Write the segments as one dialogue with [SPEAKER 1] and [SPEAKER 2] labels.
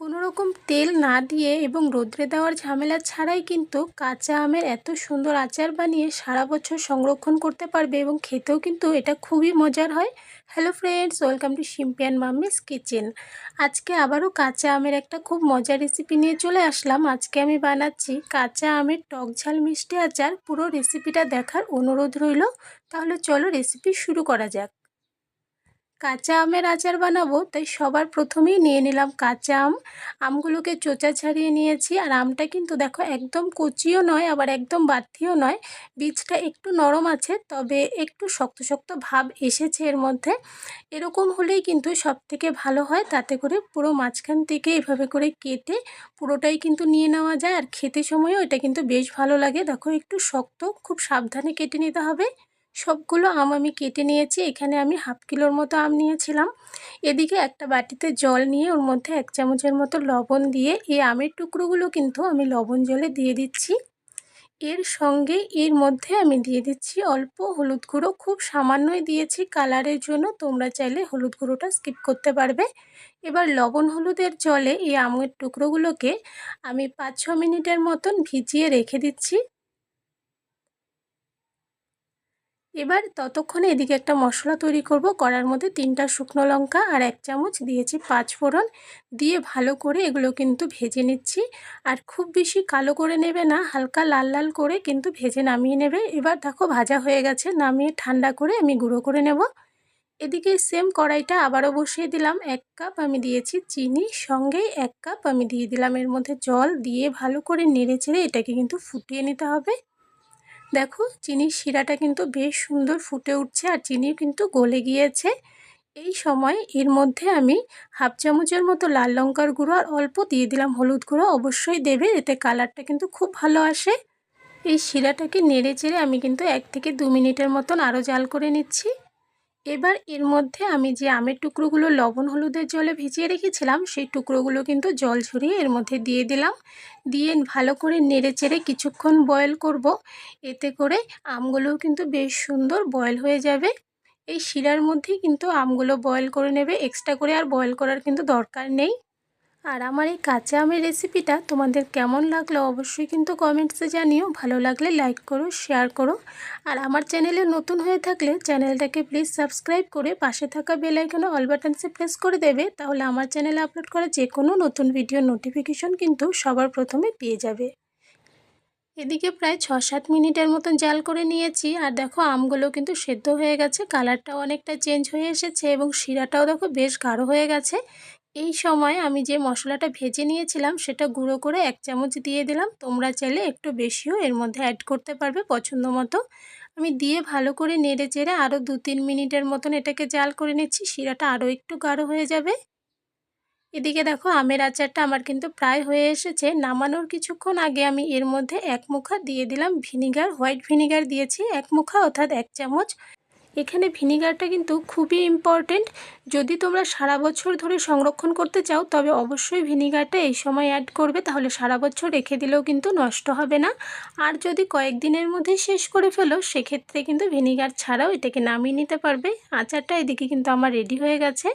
[SPEAKER 1] কোনো রকম তেল না দিয়ে এবং রোদ্রে দেওয়ার ঝামেলা ছাড়াই কিন্তু কাঁচা আমের এত সুন্দর আচার বানিয়ে সারা বছর সংরক্ষণ করতে পারবে এবং খেতেও কিন্তু এটা খুবই মজার হয়। হ্যালো ফ্রেন্ডস ওয়েলকাম টু শিম্পিয়ান মাম্মিস কিচেন আজকে আবারও কাঁচা আমের একটা খুব মজার রেসিপি নিয়ে চলে আসলাম। আজকে আমি বানাচ্ছি কাঁচা আমের টক ঝাল মিষ্টি আচার। পুরো রেসিপিটা দেখার অনুরোধ রইল। তাহলে চলো রেসিপি শুরু করা যাক। কাঁচা আমের আচার বানাবো, তাই সবার প্রথমেই নিয়ে নিলাম কাঁচা আম। আমগুলোকে চোচা ছাড়িয়ে নিয়েছি, আর আমটা কিন্তু দেখো একদম কচিও নয়, আবার একদম বাতিও নয়। বীজটা একটু নরম আছে, তবে একটু শক্ত শক্ত ভাব এসেছে এর মধ্যে। এরকম হলেই কিন্তু সব থেকে ভালো হয়, তাতে করে পুরো মাঝখান থেকে এভাবে করে কেটে পুরোটাই কিন্তু নিয়ে নেওয়া যায়, আর খেতে সময়ও এটা কিন্তু বেশ ভালো লাগে। দেখো একটু শক্ত, খুব সাবধানে কেটে নিতে হবে। সবগুলো আম আমি কেটে নিয়েছি। এখানে আমি হাফ কিলোর মতো আম নিয়েছিলাম। এদিকে একটা বাটিতে জল নিয়ে ওর মধ্যে এক চামচের মতো লবণ দিয়ে এই আমের টুকরোগুলো কিন্তু আমি লবণ জলে দিয়ে দিচ্ছি। এর সঙ্গে এর মধ্যে আমি দিয়ে দিচ্ছি অল্প হলুদ গুঁড়ো। খুব সামান্যই দিয়েছি কালারের জন্য। তোমরা চাইলে হলুদ গুঁড়োটা স্কিপ করতে পারবে। এবার লবণ হলুদের জলে এই আমের টুকরোগুলোকে আমি পাঁচ ছ মিনিটের মতন ভিজিয়ে রেখে দিচ্ছি। এবার ততক্ষণে এদিকে একটা মশলা তৈরি করব। করার মধ্যে তিনটা শুকনো লঙ্কা আর এক চামচ দিয়েছি পাঁচ ফোড়ন। দিয়ে ভালো করে এগুলো কিন্তু ভেজে নিচ্ছি। আর খুব বেশি কালো করে নেবে না, হালকা লাল লাল করে কিন্তু ভেজে নামিয়ে নেবে। এবার দেখো ভাজা হয়ে গেছে, নামিয়ে ঠান্ডা করে আমি গুঁড়ো করে নেব। এদিকে সেম কড়াইটা আবারও বসিয়ে দিলাম। এক কাপ আমি দিয়েছি চিনি সঙ্গেই এক কাপ আমি দিয়ে দিলাম এর মধ্যে জল। দিয়ে ভালো করে নেড়ে চেড়ে এটাকে কিন্তু ফুটিয়ে নিতে হবে। দেখো চিনির শিরাটা কিন্তু বেশ সুন্দর ফুটে উঠছে আর চিনি কিন্তু গলে গিয়েছে। এই সময় এর মধ্যে আমি হাফ চামচের মতো লাল লঙ্কার গুঁড়ো আর অল্প দিয়ে দিলাম হলুদ গুঁড়ো। অবশ্যই দেবে, এতে কালারটা কিন্তু খুব ভালো আসে। এই শিরাটাকে নেড়ে চেড়ে আমি কিন্তু এক থেকে দু মিনিটের মতন আরও জাল করে নিচ্ছি। এবার এর মধ্যে আমি যে আমের টুকরোগুলো লবণ হলুদের জলে ভিজিয়ে রেখেছিলাম, সেই টুকরোগুলো কিন্তু জল ঝরিয়ে এর মধ্যে দিয়ে দিলাম। দিয়ে ভালো করে নেড়ে চেড়ে কিছুক্ষণ বয়েল করব। এতে করে আমগুলোও কিন্তু বেশ সুন্দর বয়েল হয়ে যাবে। এই শিরার মধ্যেই কিন্তু আমগুলো বয়েল করে নেবে। এক্সট্রা করে আর বয়েল করার কিন্তু দরকার নেই। আর আমার এই কাঁচা আমের রেসিপিটা তোমাদের কেমন লাগল অবশ্যই কিন্তু কমেন্টসে জানিও। ভালো লাগলে লাইক করো শেয়ার করো। আর আমার চ্যানেলে নতুন হয়ে থাকলে চ্যানেলটাকে প্লিজ সাবস্ক্রাইব করে পাশে থাকা বেল আইকনে অল বাটনসে প্রেস করে দেবে। তাহলে আমার চ্যানেলে আপলোড করা যে কোনো নতুন ভিডিও নোটিফিকেশন কিন্তু সবার প্রথমে পেয়ে যাবে। এদিকে প্রায় ছ সাত মিনিটের মতন জাল করে নিয়েছি। আর দেখো আমগুলো কিন্তু সেদ্ধ হয়ে গেছে। কালারটাও অনেকটা চেঞ্জ হয়ে এসেছে এবং শিরাটাও দেখো বেশ গাঢ় হয়ে গেছে। এই সময় আমি যে মশলাটা ভেজে নিয়েছিলাম, সেটা গুঁড়ো করে এক চামচ দিয়ে দিলাম। তোমরা চাইলে একটু বেশিও এর মধ্যে অ্যাড করতে পারবে পছন্দ মতো। আমি দিয়ে ভালো করে নেড়ে চেড়ে আরও দু তিন মিনিটের মতন এটাকে জাল করে নিচ্ছি, শিরাটা আরও একটু গাঢ় হয়ে যাবে। এদিকে দেখো আমের আচারটা আমার কিন্তু প্রায় হয়ে এসেছে। নামানোর কিছুক্ষণ আগে আমি এর মধ্যে এক মুখা দিয়ে দিলাম ভিনিগার, হোয়াইট ভিনিগার দিয়েছি। এক মুখা অর্থাৎ এক চামচ এখানে ভিনিগারটা কিন্তু খুবই ইম্পর্টেন্ট যদি তোমরা সারা বছর ধরে সংরক্ষণ করতে চাও, তবে অবশ্যই ভিনিগারটা এই সময় অ্যাড করবে, তাহলে সারা বছর রেখে দিলেও কিন্তু নষ্ট হবে না। আর যদি কয়েকদিনের মধ্যে শেষ করে ফেলো, সেক্ষেত্রে কিন্তু ভিনিগার ছাড়াও এটাকে নামিয়ে নিতে পারবে। আচারটা এদিকে কিন্তু আমার রেডি হয়ে গেছে।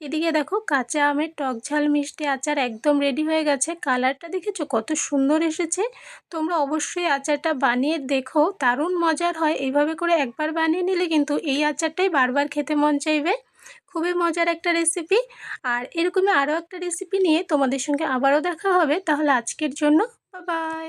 [SPEAKER 1] এদিকে দেখো কাঁচা আমের টক ঝাল মিষ্টি আচার একদম রেডি হয়ে গেছে। কালারটা দেখেছ? কত সুন্দর এসেছে। তোমরা অবশ্যই আচারটা বানিয়ে দেখো, দারুণ মজার হয়। এইভাবে করে একবার বানিয়ে নিলে কিন্তু এই আচারটাই বারবার খেতে মন চাইবে। খুবই মজার একটা রেসিপি আর এরকমই আরও একটা রেসিপি নিয়ে তোমাদের সঙ্গে আবারও দেখা হবে। তাহলে আজকের জন্য বাই